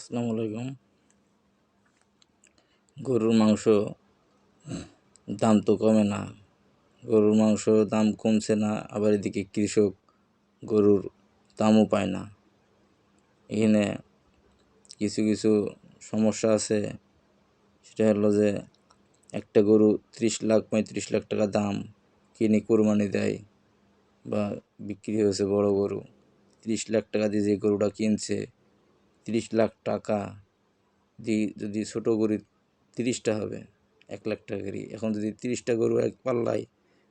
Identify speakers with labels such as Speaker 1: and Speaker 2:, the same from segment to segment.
Speaker 1: আসসালামু আলাইকুম। গরুর মাংস দাম তো কমে না। গরুর মাংস দাম কমছে না, আবার এদিকে কৃষক গরুর দামও পায় না। এখানে কিছু কিছু সমস্যা আছে। সেটা হলো যে একটা গরু ত্রিশ লাখ, পঁয়ত্রিশ লাখ টাকা দাম কিনে কোরবানি দেয় বা বিক্রি হয়েছে বড় গরু। ত্রিশ লাখ টাকা দিয়ে যে গরুটা কিনছে তিরিশ লাখ টাকা দিয়ে যদি ছোটো গরু তিরিশটা হবে, এক লাখ টাকারই এখন যদি তিরিশটা গরু এক পাল্লায়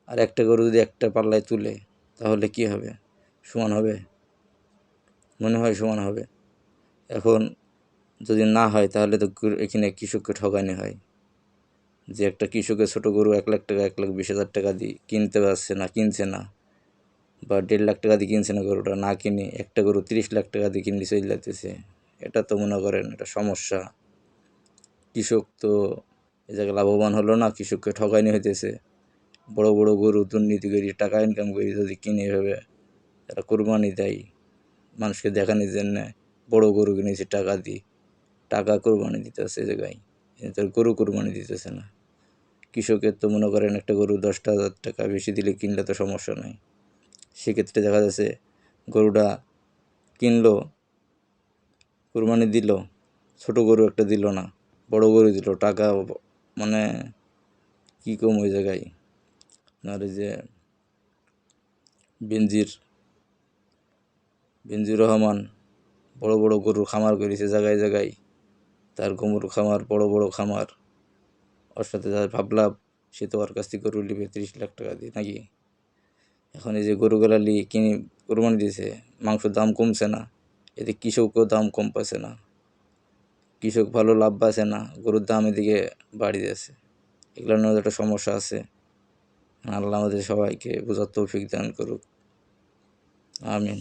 Speaker 1: আর একটা গরু যদি একটা পাল্লায় তুলে, তাহলে কি হবে? সমান হবে? মনে হয় সমান হবে। এখন যদি না হয়, তাহলে তো এখানে কৃষককে ঠকানি হয়। যে একটা কৃষকের ছোটো গরু এক লাখ টাকা, এক লাখ বিশ হাজার টাকা দিয়ে কিনতে পারছে না, কিনছে না, বা দেড় লাখ টাকা দিয়ে কিনছে না গরুটা, না কিনে একটা গরু তিরিশ লাখ টাকা দিয়ে কিনলে চলে যাইতেছে এটা তো মনে করেন এটা সমস্যা। কৃষক তো এ জায়গায় লাভবান হলো না, কৃষককে ঠকানি হইতেছে। বড় বড় গরু দুর্নীতি করি, টাকা ইনকাম করি, যদি কিনে এভাবে তারা কোরবানি দেয়। মানুষকে দেখানোর জন্য বড় গরু কিনেছে টাকা দিই। টাকা কোরবানি দিতেছে এ জায়গায় তার গরু কোরবানি দিতেছে না। কৃষকের তো মনে করেন একটা গরু দশটা হাজার টাকা বেশি দিলে কিনলে তো সমস্যা নাই। সেক্ষেত্রে দেখা যাচ্ছে গরুটা কিনলো কোরবানি দিল, ছোট গরু একটা দিল না, বড় গরু দিল, টাকা মানে কী কম ওই জায়গায়? আর এই যে বেনজির বেনজির রহমান বড় বড় গরুর খামার করেছে জায়গায় জায়গায়, তার গরুর খামার, বড় বড় খামার, ওর সাথে যার ভাবলাম সে তো ওর কাছ থেকে গরু নিবে, তিরিশ লাখ টাকা দিয়ে নাকি? এখন এই যে গরুগুলা নিয়ে কিনে কোরবানি দিয়েছে, মাংসের দাম কমছে না। এতে কৃষকও দাম কম পাচ্ছে না। কৃষক ভালো লাভ পাচ্ছে না, গরুর দাম এদিকে বাড়ি যাচ্ছে এগুলোর নিয়ে একটা সমস্যা আছে। আল্লাহ আমাদের সবাইকে বোঝার তৌফিক দান করুক। আমিন।